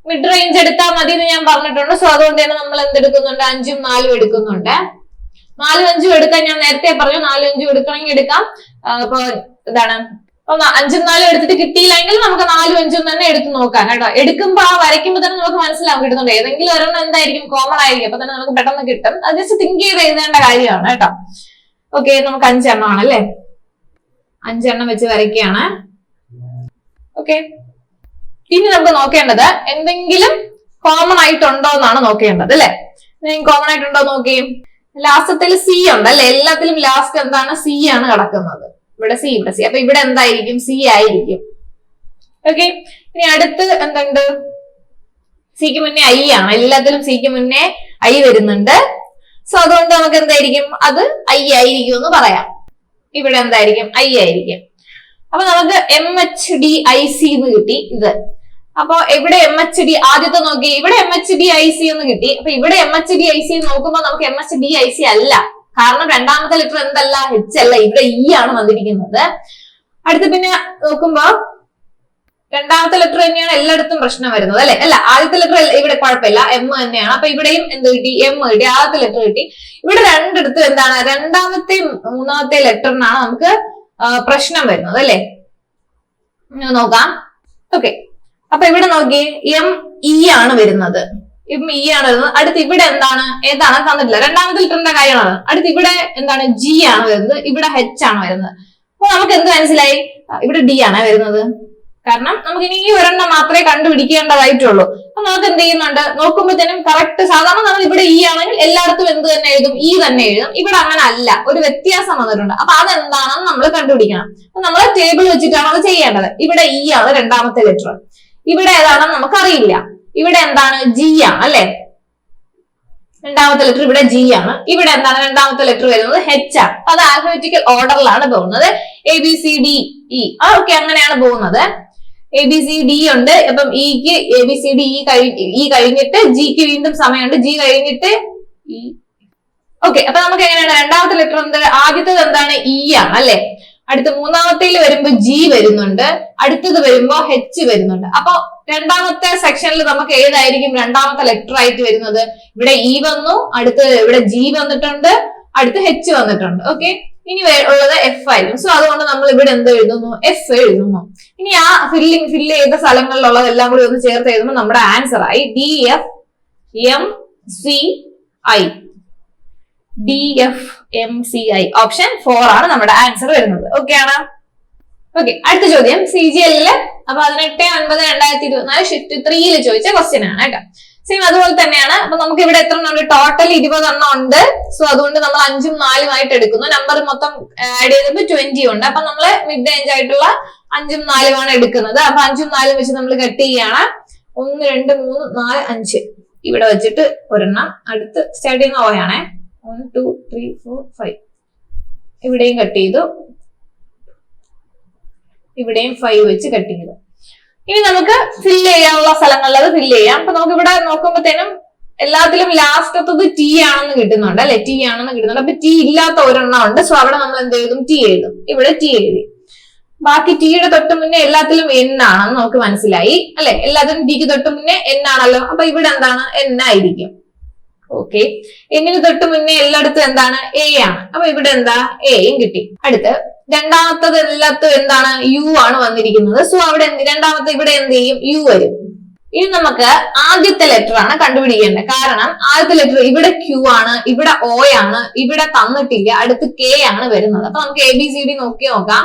മിഡ് റേഞ്ച് എടുത്താൽ മതി എന്ന് ഞാൻ പറഞ്ഞിട്ടുണ്ട്. സോ അതുകൊണ്ട് തന്നെ നമ്മൾ എന്തെടുക്കുന്നുണ്ട്? അഞ്ചും നാലും എടുക്കുന്നുണ്ട്. നാലും അഞ്ചും എടുക്കാൻ ഞാൻ നേരത്തെ പറഞ്ഞു. നാലും അഞ്ചും എടുക്കണമെങ്കിൽ എടുക്കാം. ഇപ്പൊ ഇതാണ്. അപ്പൊ അഞ്ചും നാലും എടുത്തിട്ട് കിട്ടിയില്ലെങ്കിൽ നമുക്ക് നാലും അഞ്ചും തന്നെ എടുത്ത് നോക്കാം കേട്ടോ. എടുക്കുമ്പോ ആ വരയ്ക്കുമ്പോ തന്നെ നമുക്ക് മനസ്സിലാവും കിട്ടുന്നുണ്ട്? ഏതെങ്കിലും ഒരെണ്ണം എന്തായിരിക്കും? കോമൺ ആയിരിക്കും. അപ്പൊ തന്നെ നമുക്ക് പെട്ടെന്ന് കിട്ടും. അത് ജസ്റ്റ് തിങ്ക് ചെയ്ത് എഴുതേണ്ട കാര്യമാണ് കേട്ടോ. ഓക്കെ നമുക്ക് അഞ്ചെണ്ണമാണ് അല്ലേ? അഞ്ചെണ്ണം വെച്ച് വരയ്ക്കുകയാണ്. ഓക്കെ ഇനി നമുക്ക് നോക്കേണ്ടത് എന്തെങ്കിലും കോമൺ ആയിട്ടുണ്ടോ എന്നാണ് നോക്കേണ്ടത് അല്ലെ? കോമൺ ആയിട്ടുണ്ടോ നോക്കി ലാസ്റ്റത്തിൽ സി ഉണ്ട് അല്ലെ? എല്ലാത്തിലും ലാസ്റ്റ് എന്താണ്? സി ആണ് കിടക്കുന്നത്. ഇവിടെ സി ഇവിടെ സി അപ്പൊ ഇവിടെ എന്തായിരിക്കും? സി ആയിരിക്കും. ഓക്കെ ഇനി അടുത്ത് എന്തുണ്ട്? സിക്ക് മുന്നേ ഐ ആണ്. എല്ലാത്തിലും സിക്ക് മുന്നേ ഐ വരുന്നുണ്ട്. സോ അതുകൊണ്ട് നമുക്ക് എന്തായിരിക്കും? അത് ഐ ആയിരിക്കും എന്ന് പറയാം. ഇവിടെ എന്തായിരിക്കും? ഐ ആയിരിക്കും. അപ്പൊ നമുക്ക് M H D I C എന്ന് കിട്ടി ഇത്. അപ്പൊ ഇവിടെ എം എച്ച് ഡി ആദ്യത്തെ നോക്കി. ഇവിടെ M H D I C എന്ന് കിട്ടി. അപ്പൊ ഇവിടെ M H D I C നോക്കുമ്പോൾ നമുക്ക് M H D I C അല്ല. കാരണം രണ്ടാമത്തെ ലിറ്റർ എന്തല്ല? എച്ച് അല്ല. ഇവിടെ ഇ ആണ് വന്നിരിക്കുന്നത്. അടുത്ത് പിന്നെ നോക്കുമ്പോ രണ്ടാമത്തെ ലെറ്റർ തന്നെയാണ് എല്ലായിടത്തും പ്രശ്നം വരുന്നത് അല്ലെ? അല്ല ആദ്യത്തെ ലെറ്റർ ഇവിടെ കുഴപ്പമില്ല. എം തന്നെയാണ്. അപ്പൊ ഇവിടെയും എന്ത് കിട്ടി? എം കിട്ടി. ആദ്യത്തെ ലെറ്റർ കിട്ടി. ഇവിടെ രണ്ടിടത്തും എന്താണ്? രണ്ടാമത്തെ മൂന്നാമത്തെ ലെറ്ററിനാണ് നമുക്ക് പ്രശ്നം വരുന്നത് അല്ലെ? നോക്കാം. ഓക്കെ അപ്പൊ ഇവിടെ നോക്കി എം ഇ ആണ് വരുന്നത്. എം ഇ ആണ് വരുന്നത്. അടുത്ത് ഇവിടെ എന്താണ്? ഏതാണ്? തന്നിട്ടില്ല. രണ്ടാമത്തെ ലിറ്ററിന്റെ കാര്യമാണ്. അടുത്ത് ഇവിടെ എന്താണ്? ജി ആണ് വരുന്നത്. ഇവിടെ എച്ച് ആണ് വരുന്നത്. അപ്പൊ നമുക്ക് എന്ത് മനസ്സിലായി? ഇവിടെ ഡി ആണ് വരുന്നത്. കാരണം നമുക്ക് ഇനി ഈ ഒരെണ്ണം മാത്രമേ കണ്ടുപിടിക്കേണ്ടതായിട്ടുള്ളൂ. അപ്പൊ നമുക്ക് എന്ത് ചെയ്യുന്നുണ്ട്? നോക്കുമ്പോഴത്തേനും കറക്റ്റ് സാധാരണ നമ്മൾ ഇവിടെ ഈ ആണെങ്കിൽ എല്ലായിടത്തും എന്ത് തന്നെ എഴുതും? ഈ തന്നെ എഴുതും. ഇവിടെ അങ്ങനെ അല്ല. ഒരു വ്യത്യാസം വന്നിട്ടുണ്ട്. അപ്പൊ അതെന്താണെന്ന് നമ്മൾ കണ്ടുപിടിക്കണം. അപ്പൊ നമ്മൾ ടേബിൾ വെച്ചിട്ടാണ് അത് ചെയ്യേണ്ടത്. ഇവിടെ ഈ ആണ് രണ്ടാമത്തെ ലെറ്റർ ഇവിടെ ഏതാണെന്ന് നമുക്കറിയില്ല. ഇവിടെ എന്താണ്? ജി ആണ് അല്ലെ? രണ്ടാമത്തെ ലെറ്റർ ഇവിടെ ജി ആണ്. ഇവിടെ എന്താണ് രണ്ടാമത്തെ ലെറ്റർ വരുന്നത്? ഹെച്ച് ആണ്. അത് ആൽഫബറ്റിക്കൽ ഓർഡറിലാണ് പോകുന്നത്. A B C D E okay അങ്ങനെയാണ് പോകുന്നത്. എ ബി സി ഡി ഉണ്ട്. അപ്പം ഇക്ക് A B C D E E കഴിഞ്ഞിട്ട് ജിക്ക് വീണ്ടും സമയമുണ്ട്. ജി കഴിഞ്ഞിട്ട് ഇ ഓക്കെ അപ്പൊ നമുക്ക് എങ്ങനെയാണ്? രണ്ടാമത്തെ ലെറ്റർ എന്ത്? ആദ്യത്തത് എന്താണ്? ഇ ആണ് അല്ലെ? അടുത്ത മൂന്നാമത്തേൽ വരുമ്പോ ജി വരുന്നുണ്ട്. അടുത്തത് വരുമ്പോ എച്ച് വരുന്നുണ്ട്. അപ്പൊ രണ്ടാമത്തെ സെക്ഷനിൽ നമുക്ക് ഏതായിരിക്കും രണ്ടാമത്തെ ലെറ്റർ ആയിട്ട് വരുന്നത്? ഇവിടെ ഇ വന്നു അടുത്ത് ഇവിടെ ജി വന്നിട്ടുണ്ട് അടുത്ത് എച്ച് വന്നിട്ടുണ്ട്. ഓക്കെ ഇനി ഉള്ളത് എഫ് ആയിരിക്കും. സോ അതുകൊണ്ട് നമ്മൾ ഇവിടെ എന്ത് എഴുതുന്നു? എഫ് എഴുതുന്നു. ഇനി ആ ഫില്ലിംഗ് ഫില്ല് ചെയ്ത സ്ഥലങ്ങളിലുള്ളതെല്ലാം കൂടി ഒന്ന് ചേർത്ത് എഴുതുമ്പോൾ നമ്മുടെ ആൻസർ ആയി. D F M C I D F M C I option four ആണ് നമ്മുടെ ആൻസർ വരുന്നത്. ഓക്കെ ആണ്? ഓക്കെ അടുത്ത ചോദ്യം. സി ജി എല്ലിൽ അപ്പൊ പതിനെട്ട് ഒൻപത് രണ്ടായിരത്തി ഇരുപത്തിനാല് ഷിഫ്റ്റ് ത്രീയിൽ ചോദിച്ച ക്വസ്റ്റ്യൻ ആണ് കേട്ടോ. സെയിം അതുപോലെ തന്നെയാണ്. അപ്പൊ നമുക്ക് ഇവിടെ എത്ര ഉണ്ട്? ടോട്ടൽ ഇരുപതെണ്ണം ഉണ്ട്. സോ അതുകൊണ്ട് നമ്മൾ അഞ്ചും നാലും ആയിട്ട് എടുക്കുന്നു. നമ്പർ മൊത്തം ആഡ് ചെയ്തപ്പോൾ ട്വന്റി ഉണ്ട്. അപ്പൊ നമ്മൾ മിഡ് റേഞ്ച് ആയിട്ടുള്ള അഞ്ചും നാലുമാണ് എടുക്കുന്നത്. അപ്പൊ അഞ്ചും നാലും വെച്ച് നമ്മൾ കട്ട് ചെയ്യാണ്. ഒന്ന് രണ്ട് മൂന്ന് നാല് അഞ്ച്. ഇവിടെ വെച്ചിട്ട് ഒരെണ്ണം അടുത്ത് സ്റ്റാർട്ട് ചെയ്യുന്ന ടു ത്രീ ഫോർ ഫൈവ് ഇവിടെയും കട്ട് ചെയ്തു. ഇവിടെയും ഫൈവ് വെച്ച് കട്ട് ചെയ്തു. ഇനി നമുക്ക് ഫില്ല് ചെയ്യാനുള്ള സ്ഥലങ്ങളിൽ അത് ഫില്ല് ചെയ്യാം. അപ്പൊ നമുക്ക് ഇവിടെ നോക്കുമ്പോഴത്തേനും എല്ലാത്തിലും ലാസ്റ്റത്തത് ടി ആണെന്ന് കിട്ടുന്നുണ്ട് അല്ലെ? ടി ആണെന്ന് കിട്ടുന്നുണ്ട്. അപ്പൊ ടി ഇല്ലാത്ത ഒരെണ്ണം ഉണ്ട്. സോ അവിടെ നമ്മൾ എന്ത് എഴുതും ടി എഴുതും. ഇവിടെ ടി എഴുതി. ബാക്കി ടിയുടെ തൊട്ട് മുന്നേ എല്ലാത്തിലും എൻ ആണെന്ന് നമുക്ക് മനസ്സിലായി. അല്ലെ? എല്ലാത്തിലും ടിക്ക് തൊട്ട് മുന്നേ എൻ ആണല്ലോ. അപ്പൊ ഇവിടെ എന്താണ്? എൻ ആയിരിക്കും. ഓക്കെ എങ്ങനെ തൊട്ട് മുന്നേ എല്ലായിടത്തും എന്താണ്? എ ആണ്. അപ്പൊ ഇവിടെ എന്താ? എയും കിട്ടി. അടുത്ത് രണ്ടാമത്തത് എല്ലാത്തും എന്താണ്? യു ആണ് വന്നിരിക്കുന്നത്. സോ അവിടെ രണ്ടാമത്തെ ഇവിടെ എന്ത് ചെയ്യും? യു വരും. ഇനി നമുക്ക് ആദ്യത്തെ ലെറ്റർ ആണ് കണ്ടുപിടിക്കേണ്ടത്. കാരണം ആദ്യത്തെ ലെറ്റർ ഇവിടെ ക്യു ആണ് ഇവിടെ ഒ ആണ് ഇവിടെ തന്നിട്ടില്ല. അടുത്ത് കെ ആണ് വരുന്നത്. അപ്പൊ നമുക്ക് എ ബി സി ഡി നോക്കി നോക്കാം.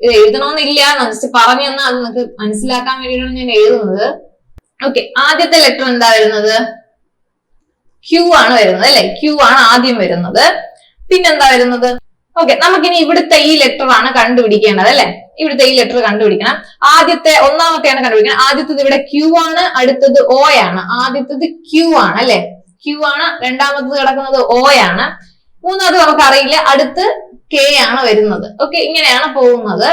ഇത് എഴുതണമെന്നില്ല. പറഞ്ഞു തന്നാൽ അത് നിങ്ങൾക്ക് മനസ്സിലാക്കാൻ വേണ്ടിയിട്ടാണ് ഞാൻ എഴുതുന്നത്. ഓക്കെ ആദ്യത്തെ ലെറ്റർ എന്താ വരുന്നത്? ക്യൂ ആണ് വരുന്നത് അല്ലെ? ക്യൂ ആണ് ആദ്യം വരുന്നത്. പിന്നെന്താ വരുന്നത്? ഓക്കെ നമുക്കിനി ഇവിടുത്തെ ഈ ലെറ്റർ ആണ് കണ്ടുപിടിക്കേണ്ടത് അല്ലെ? ഇവിടുത്തെ ഈ ലെറ്റർ കണ്ടുപിടിക്കണം. ആദ്യത്തെ ഒന്നാമത്തെയാണ് കണ്ടുപിടിക്കണം. ആദ്യത്തത് ഇവിടെ ക്യൂ ആണ് അടുത്തത് ഒ ആണ്. ആദ്യത്തത് ക്യൂ ആണ് അല്ലെ? ക്യൂ ആണ് രണ്ടാമത്തത് കിടക്കുന്നത് ഒ ആണ്. മൂന്നാമത് നമുക്ക് അറിയില്ല അടുത്ത് കെ ആണ് വരുന്നത്. ഓക്കെ ഇങ്ങനെയാണ് പോകുന്നത്.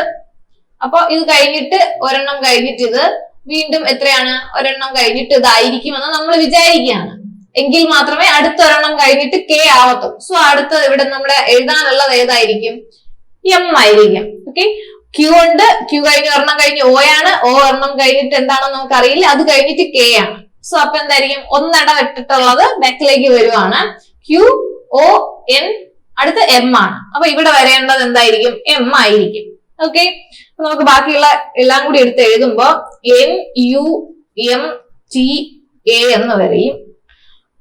അപ്പൊ ഇത് കഴിഞ്ഞിട്ട് ഒരെണ്ണം കഴിഞ്ഞിട്ട് ഇത് വീണ്ടും എത്രയാണ്? ഒരെണ്ണം കഴിഞ്ഞിട്ട് ഇതായിരിക്കുമെന്ന് നമ്മൾ വിചാരിക്കുകയാണ്. എങ്കിൽ മാത്രമേ അടുത്ത ഒരെണ്ണം കഴിഞ്ഞിട്ട് കെ ആവത്തുള്ളൂ സോ അടുത്ത ഇവിടെ നമ്മുടെ എഴുതാനുള്ളത് ഏതായിരിക്കും? എം ആയിരിക്കും. ഓക്കെ ക്യൂ ഉണ്ട്. ക്യൂ കഴിഞ്ഞ് ഒരെണ്ണം കഴിഞ്ഞ് ഒ ആണ്. ഒ ഒരെണ്ണം കഴിഞ്ഞിട്ട് എന്താണെന്ന് നമുക്ക് അറിയില്ല അത് കഴിഞ്ഞിട്ട് കെ ആണ്. സോ അപ്പൊ എന്തായിരിക്കും? ഒന്നിട വിട്ടിട്ടുള്ളത് ബാക്കിലേക്ക് വരുവാണ്. ക്യൂ ഒ എൻ അടുത്ത് എം ആണ്. അപ്പൊ ഇവിടെ വരേണ്ടത് എന്തായിരിക്കും? എം ആയിരിക്കും. ഓക്കെ നമുക്ക് ബാക്കിയുള്ള എല്ലാം കൂടി എടുത്ത് എഴുതുമ്പോ N U M T A എന്ന് വരെയും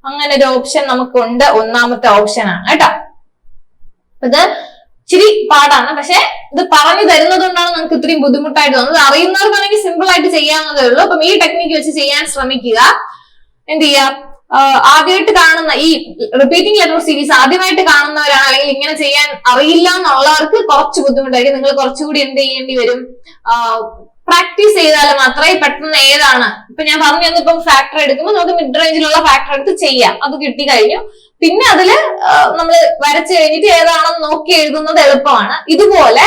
അങ്ങനെ ഒരു ഓപ്ഷൻ നമുക്കുണ്ട്. ഒന്നാമത്തെ ഓപ്ഷൻ ആണ് കേട്ടോ. ഇത് ഇച്ചിരി പാടാണ്. പക്ഷെ ഇത് പറഞ്ഞു തരുന്നത് കൊണ്ടാണ് നമുക്ക് ഇത്രയും ബുദ്ധിമുട്ടായിട്ട് തോന്നുന്നത്. അറിയുന്നവർക്കാണെങ്കിൽ സിമ്പിൾ ആയിട്ട് ചെയ്യാവുന്നതേ ഉള്ളൂ. അപ്പം ഈ ടെക്നിക്ക് വെച്ച് ചെയ്യാൻ ശ്രമിക്കുക. എന്ത് ചെയ്യാ? ആദ്യമായിട്ട് കാണുന്ന ഈ റിപ്പീറ്റിംഗ് ലെറ്റർ സീരീസ് ആദ്യമായിട്ട് കാണുന്നവരാണ് അല്ലെങ്കിൽ ഇങ്ങനെ ചെയ്യാൻ അറിയില്ല എന്നുള്ളവർക്ക് കുറച്ച് ബുദ്ധിമുട്ടായിരിക്കും. നിങ്ങൾ കുറച്ചുകൂടി എന്ത് ചെയ്യേണ്ടി വരും? പ്രാക്ടീസ് ചെയ്താൽ മാത്രമേ പെട്ടെന്ന് ഏതാണ്? ഇപ്പൊ ഞാൻ പറഞ്ഞു തന്നിപ്പം ഫാക്ടർ എടുക്കുമ്പോൾ നമുക്ക് മിഡ് റേഞ്ചിലുള്ള ഫാക്ടർ എടുത്ത് ചെയ്യാം. അത് കിട്ടി കഴിഞ്ഞു. പിന്നെ അതിൽ നമ്മൾ വരച്ചു കഴിഞ്ഞിട്ട് ഏതാണെന്ന് നോക്കി എഴുതുന്നത് എളുപ്പമാണ്. ഇതുപോലെ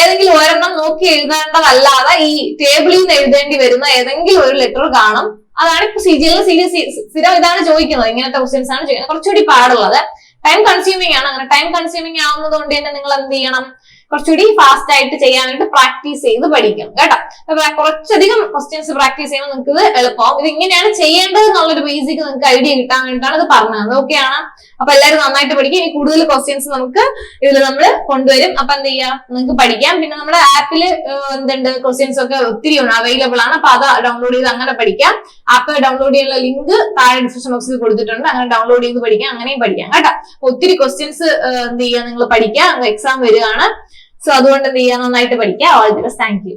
ഏതെങ്കിലും ഒരെണ്ണം നോക്കി എഴുതേണ്ടതല്ലാതെ ഈ ടേബിളിൽ നിന്ന് എഴുതേണ്ടി വരുന്ന ഏതെങ്കിലും ഒരു ലെറ്റർ കാണും. അതാണ് ഇപ്പൊ സി ജി എൽ സീരിയസ് സ്ഥിരം ഇതാണ് ചോദിക്കുന്നത്. ഇങ്ങനത്തെ ക്വസ്റ്റ്യൻസ് ആണ് ചോദിക്കുന്നത്. കുറച്ചുകൂടി പാടുള്ളത്. ടൈം കൺസ്യൂമിംഗ് ആണ്. അങ്ങനെ ടൈം കൺസ്യൂമിംഗ് ആവുന്നത് കൊണ്ട് തന്നെ നിങ്ങൾ എന്ത് ചെയ്യണം? കുറച്ചുകൂടി ഫാസ്റ്റ് ആയിട്ട് ചെയ്യാനായിട്ട് പ്രാക്ടീസ് ചെയ്ത് പഠിക്കണം കേട്ടോ. അപ്പൊ കുറച്ചധികം ക്വസ്റ്റ്യൻസ് പ്രാക്ടീസ് ചെയ്യുമ്പോൾ നിങ്ങൾക്ക് ഇത് എളുപ്പമാവും ഇത് ഇങ്ങനെയാണ് ചെയ്യേണ്ടത് എന്നുള്ളൊരു ബേസിക് നിങ്ങൾക്ക് ഐഡിയ കിട്ടാൻ വേണ്ടിയിട്ടാണ് ഇത് പറഞ്ഞത്. ആണ്. അപ്പൊ എല്ലാവരും നന്നായിട്ട് പഠിക്കും. ഇനി കൂടുതൽ ക്വസ്റ്റ്യൻസ് നമുക്ക് ഇതിൽ നമ്മൾ കൊണ്ടുവരും. അപ്പൊ എന്ത് ചെയ്യാം? നിങ്ങൾക്ക് പഠിക്കാം. പിന്നെ നമ്മുടെ ആപ്പിൽ എന്തുണ്ട്? ക്വസ്റ്റ്യൻസ് ഒക്കെ ഒത്തിരി ഉണ്ട്. അവൈലബിൾ ആണ്. അപ്പൊ അത് ഡൗൺലോഡ് ചെയ്ത് അങ്ങനെ പഠിക്കാം. ആപ്പ് ഡൗൺലോഡ് ചെയ്യാനുള്ള ലിങ്ക് താഴെ ഡിസ്ക്രിപ്ഷൻ ബോക്സിൽ കൊടുത്തിട്ടുണ്ട്. അങ്ങനെ ഡൗൺലോഡ് ചെയ്ത് പഠിക്കാം. അങ്ങനെയും പഠിക്കാം കേട്ടോ. ഒത്തിരി ക്വസ്റ്റ്യൻസ് എന്ത് ചെയ്യാം? നിങ്ങൾ പഠിക്കാം. എക്സാം വരികയാണ്. സോ അതുകൊണ്ട് എന്ത് ചെയ്യാൻ നന്നായിട്ട് പഠിക്കാം. All the best thank you